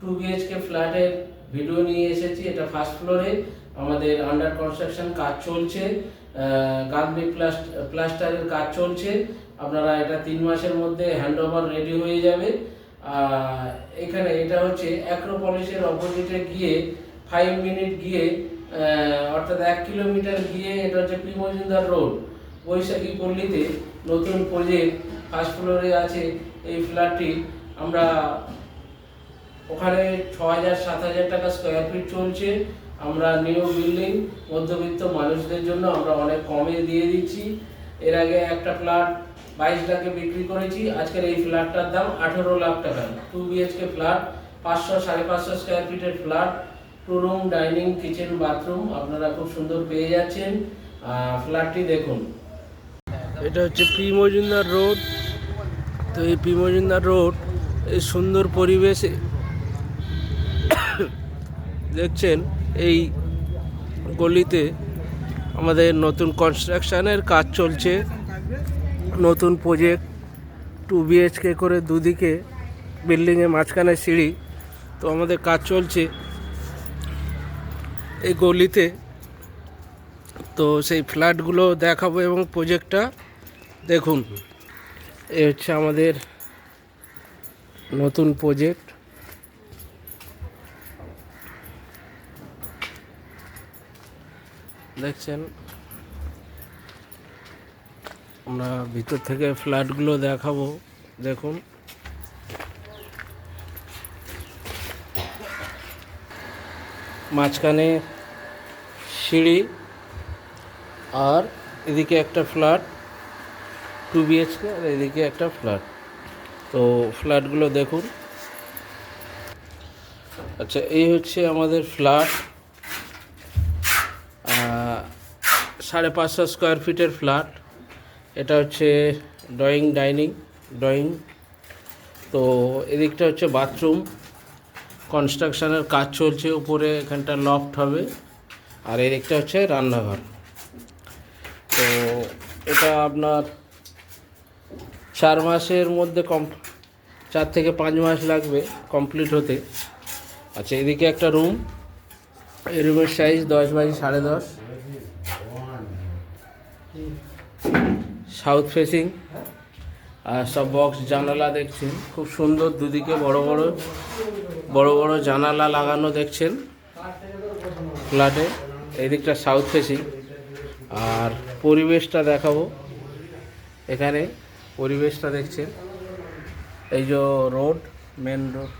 Two BHK ফ্ল্যাটের video নিয়ে এসেছি, এটা ফার্স্ট ফ্লোরে আমাদের আন্ডার কনস্ট্রাকশন কাজ চলছে গান্ধী প্লাস্টারের কাজ চলছে। আপনারা এটা তিন মাসের মধ্যে হ্যান্ড ওভার রেডি হয়ে যাবে। এখানে এটা হচ্ছে অ্যাক্রোপলিসের অপোজিটে গিয়ে ফাইভ মিনিট গিয়ে অর্থাৎ এক কিলোমিটার গিয়ে এটা হচ্ছে পি মজুমদার রোড বৈশাখী পল্লীতে নতুন প্রজেক্ট ফার্স্ট ফ্লোরে আছে। এই ফ্ল্যাটটি আমরা ওখানে ছ হাজার, সাত হাজার টাকা স্কোয়ার ফিট চলছে। আমরা নিউ বিল্ডিং মধ্যবিত্ত মানুষদের জন্য আমরা অনেক কমে দিয়ে দিচ্ছি। এর আগে একটা ফ্ল্যাট বাইশ লাখে বিক্রি করেছি, আজকের এই ফ্ল্যাটটার দাম আঠেরো লাখ টাকা। টু বিএইচকে ফ্ল্যাট পাঁচশো, সাড়ে পাঁচশো স্কোয়ার ফিটের flat two room dining kitchen bathroom আপনারা খুব সুন্দর পেয়ে যাচ্ছেন। ফ্ল্যাটটি দেখুন। এটা হচ্ছে পি মজুমদার রোড তো এই পি মজুমদার রোড এই সুন্দর পরিবেশে এই গলিতে আমাদের নতুন কনস্ট্রাকশনের কাজ চলছে। নতুন প্রজেক্ট টু বিএইচকে করে দুদিকে বিল্ডিংয়ের মাঝখানে সিঁড়ি। তো আমাদের কাজ চলছে এই গলিতে। তো সেই ফ্ল্যাটগুলো দেখাবো এবং প্রজেক্টটা দেখুন। এ হচ্ছে আমাদের নতুন প্রজেক্ট দেখছেন? আমরা ভিতর থেকে ফ্ল্যাটগুলো দেখাবো। দেখুন। মাঝখানে সিঁড়ি আর এদিকে একটা ফ্ল্যাট, টু বিএচকে আর এদিকে একটা ফ্ল্যাট। তো ফ্ল্যাটগুলো দেখুন। আচ্ছা এই হচ্ছে আমাদের ফ্ল্যাট। সাড়ে পাঁচশো স্কোয়ার ফিটের ফ্ল্যাট এটা হচ্ছে ড্রয়িং ডাইনিং ড্রয়িং তো এদিকটা হচ্ছে বাথরুম কনস্ট্রাকশানের কাজ চলছে, উপরে এখানটা লফট হবে। আর এদিকটা হচ্ছে রান্নাঘর। তো এটা আপনার চার মাসের মধ্যে কম চার থেকে পাঁচ মাস লাগবে কমপ্লিট হতে। আচ্ছা এদিকে একটা রুম এই রুমের সাইজ দশ বাই সাড়ে দশ। সাউথ ফেসিং, আর সব বক্স জানালা দেখছেন। খুব সুন্দর দুদিকে বড় বড় বড় বড় জানালা লাগানো দেখছেন ফ্ল্যাটে। এই দিকটা সাউথ ফেসিং। আর পরিবেশটা দেখাবো। এখানে পরিবেশটা দেখছেন। এই যে রোড মেন রোড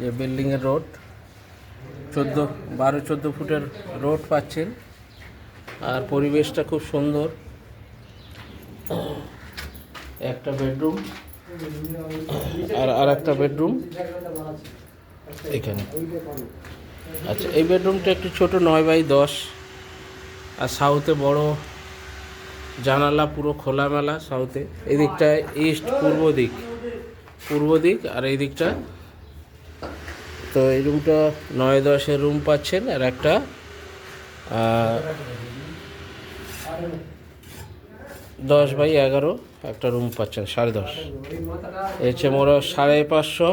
যে বিল্ডিংয়ের রোড চোদ্দ, বারো, চোদ্দ ফুটের রোড পাচ্ছেন। আর পরিবেশটা খুব সুন্দর। একটা বেডরুম আর আর একটা বেডরুম এখানে। আচ্ছা এই বেডরুমটা একটু ছোট, নয় বাই দশ। আর সাউথে বড় জানালা, পুরো খোলামেলা সাউথে এই দিকটা ইস্ট পূর্ব দিক। পূর্ব দিক আর এই দিকটা। তো এই রুমটা নয় দশের রুম পাচ্ছেন আর একটা দশ বাই এগারো, একটা রুম পাচ্ছেন, সাড়ে দশ। এ হচ্ছে মোর সাড়ে পাঁচশো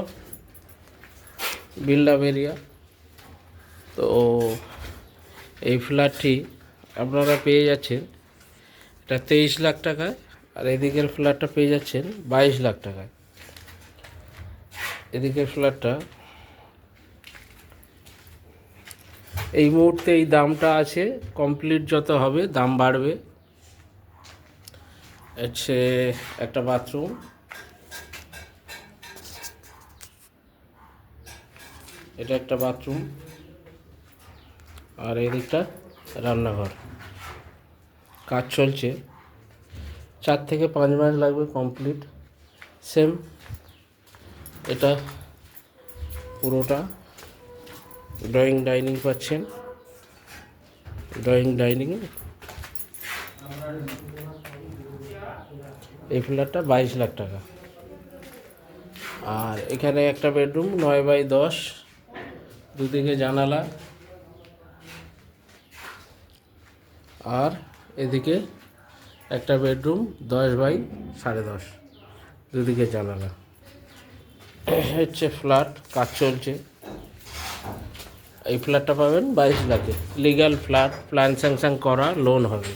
বিল্ড আপ এরিয়া তো এই ফ্ল্যাটটি আপনারা পেয়ে যাচ্ছেন, এটা তেইশ লাখ টাকায়, আর এদিকের ফ্ল্যাটটা পেয়ে যাচ্ছেন বাইশ লাখ টাকায়। এদিকের ফ্ল্যাটটা এই মুহূর্তে এই দামটা আছে কমপ্লিট যত হবে, দাম বাড়বে। হচ্ছে একটা বাথরুম এটা একটা বাথরুম আর এই দিকটা রান্নাঘর। কাজ চলছে। চার থেকে পাঁচ মাস লাগবে কমপ্লিট সেম এটা পুরোটা। ড্রয়িং ডাইনিং পাচ্ছেন। ড্রয়িং ডাইনিং এই ফ্ল্যাটটা বাইশ লাখ টাকা। আর এখানে একটা বেডরুম, নয় বাই দশ, দুদিকে জানালা। আর এদিকে একটা বেডরুম, দশ বাই সাড়ে দশ, দুদিকে জানালা। হচ্ছে ফ্ল্যাট, কাজ চলছে। এই ফ্ল্যাটটা পাবেন বাইশ লাখে। লিগ্যাল ফ্ল্যাট প্ল্যান স্যাংশন করা লোন হবে।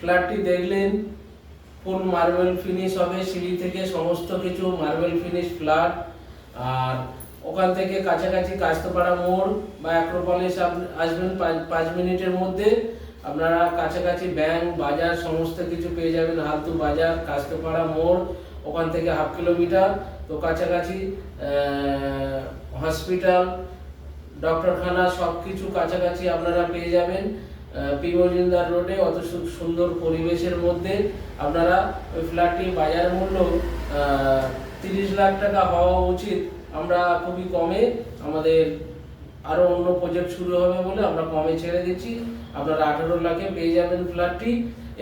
ফ্ল্যাটটি দেখলেন ফুল মার্বেল ফিনিশ হবে, সিঁড়ি থেকে সমস্ত কিছু মার্বেল ফিনিশ ফ্ল্যাট আর ওখান থেকে কাছাকাছি কাস্তপাড়া মোড় বা অ্যাক্রোপলিস আসবেন পাঁচ মিনিটের মধ্যে। আপনারা কাছাকাছি ব্যাংক বাজার, সমস্ত কিছু পেয়ে যাবেন, হালতু বাজার, কাস্তপাড়া মোড়, ওখান থেকে হাফ কিলোমিটার তো কাছাকাছি হসপিটাল ডক্টরখানা সব কিছু কাছাকাছি আপনারা পেয়ে যাবেন। পি মজুমদার রোডে অত সুন্দর পরিবেশের মধ্যে আপনারা ওই ফ্ল্যাটটি বাজার মূল্য তিরিশ লাখ টাকা হওয়া উচিত। আমরা খুবই কমে আমাদের আরও অন্য প্রজেক্ট শুরু হবে বলে আমরা কমে ছেড়ে দিচ্ছি। আপনারা আঠেরো লাখে পেয়ে যাবেন ফ্ল্যাটটি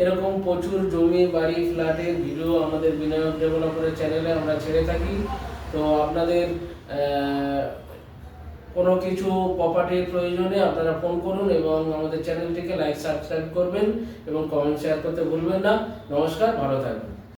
এরকম প্রচুর জমি, বাড়ি ফ্ল্যাটের ভিডিও আমাদের বিনিয়োগ ডেভেলপারের চ্যানেলে আমরা ছেড়ে থাকি। তো আপনাদের কোনো কিছু প্রপার্টির প্রয়োজনে আপনারা ফোন করুন এবং আমাদের চ্যানেলটিকে লাইক সাবস্ক্রাইব করবেন এবং কমেন্ট শেয়ার করতে ভুলবেন না। নমস্কার, ভালো থাকবেন।